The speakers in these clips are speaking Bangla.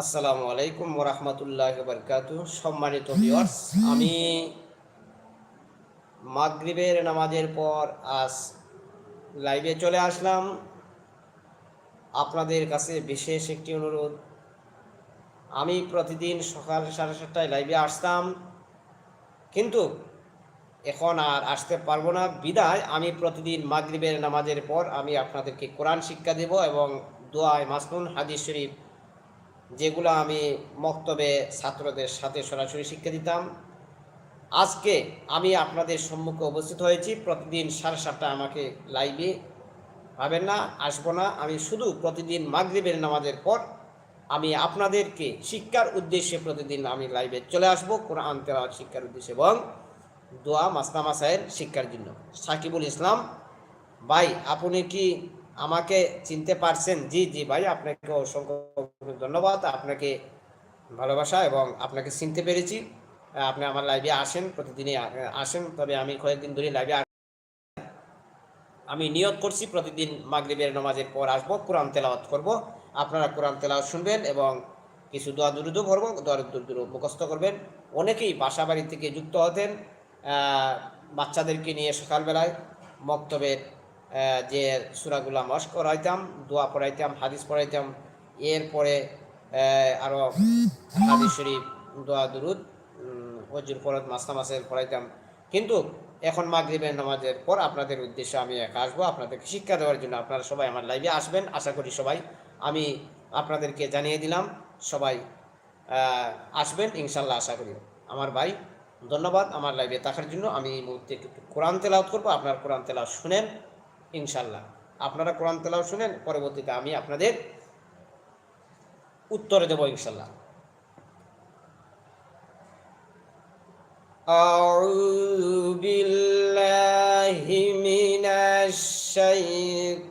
আসসালামু আলাইকুম ওরহমতুল্লাহ বরকাত সম্মানিত ভিউয়ার্স আমি মাগরিবের নামাজের পর আজ লাইভে চলে আসলাম। আপনাদের কাছে বিশেষ একটি অনুরোধ, আমি প্রতিদিন সকাল সাড়ে সাতটায় লাইভে আসতাম, কিন্তু এখন আর আসতে পারব না। বিদায়, আমি প্রতিদিন মাগরিবের নামাজের পর আমি আপনাদেরকে কোরআন শিক্ষা দেব এবং দোয়ায় মাসনুন হাদিস শরীফ যেগুলো আমি মক্তবে ছাত্রদের সাথে সরাসরি শিক্ষা দিতাম। আজকে আমি আপনাদের সম্মুখে উপস্থিত হয়েছি। প্রতিদিন সাড়ে সাতটা আমাকে লাইভে পাবেন না, আসব না। আমি শুধু প্রতিদিন মাগরিবের নামাজের পর আমি আপনাদেরকে শিক্ষার উদ্দেশ্যে প্রতিদিন আমি লাইভে চলে আসব, কোরআন তেলাওয়াত শিক্ষার উদ্দেশ্যে এবং দোয়া মাসনা মাসায়ের শিক্ষার জন্য। সাকিবুল ইসলাম, ভাই, আপনি কি আমাকে চিনতে পারছেন। জি জি ভাই, আপনাকে অসংখ্য ধন্যবাদ। আপনাকে ভালোবাসা এবং আপনাকে চিনতে পেরেছি। আপনি আমার লাইভে আসেন, প্রতিদিনই আসেন। তবে আমি কয়েকদিন ধরে লাইভে আমি নিয়ত করছি প্রতিদিন মাগরিবের নামাজের পর আসব, কোরআন তেলাওয়াত করব। আপনারা কোরআন তেলাওয়াত শুনবেন এবং কিছু দোয়া দুরুদও করব দোয়া দুরুদ মুখস্থ করবেন। অনেকেই বাসা বাড়ি থেকে যুক্ত হতেন বাচ্চাদেরকে নিয়ে সকালবেলায় মক্তবের যে সুরাগুলা মশ করাইতাম দোয়া পড়াইতাম, হাদিস পড়াইতাম, এরপরে আরও হাদিস শরীফ, দোয়া, দুরুদ অজুর পরত মাস্তা মাসের পড়াইতাম। কিন্তু এখন মাগরিবের নামাজের পর আপনাদের উদ্দেশ্যে আমি এক আসব, আপনাদেরকে শিক্ষা দেওয়ার জন্য আপনারা সবাই আমার লাইভে আসবেন। আশা করি সবাই আমি আপনাদেরকে জানিয়ে দিলাম, সবাই আসবেন ইনশাল্লাহ আশা করি। আমার ভাই, ধন্যবাদ আমার লাইভে থাকার জন্য। আমি এই মুহূর্তে একটু কোরআন তেলাওত করব, আপনার কোরআন তেলাও শুনেন। ইনশাল্লাহ আপনারা কোরআন তেলাও শুনেন পরবর্তীতে আমি আপনাদের উত্তরে দেব ইনশাল্লাহ أعوذ بالله من الشيطان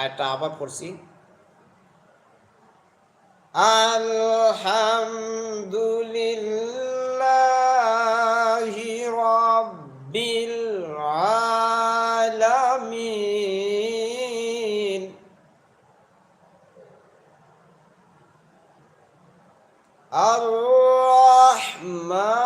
আয়টা আবার পড়ছি। আলহামদুলিল্লাহ রব্বিল আলামিন। আর রহমান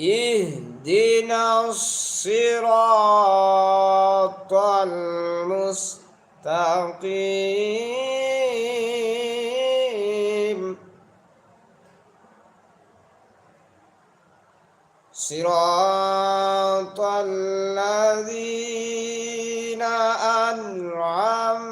اهدنا الصراط المستقيم صراط الذين أنعمت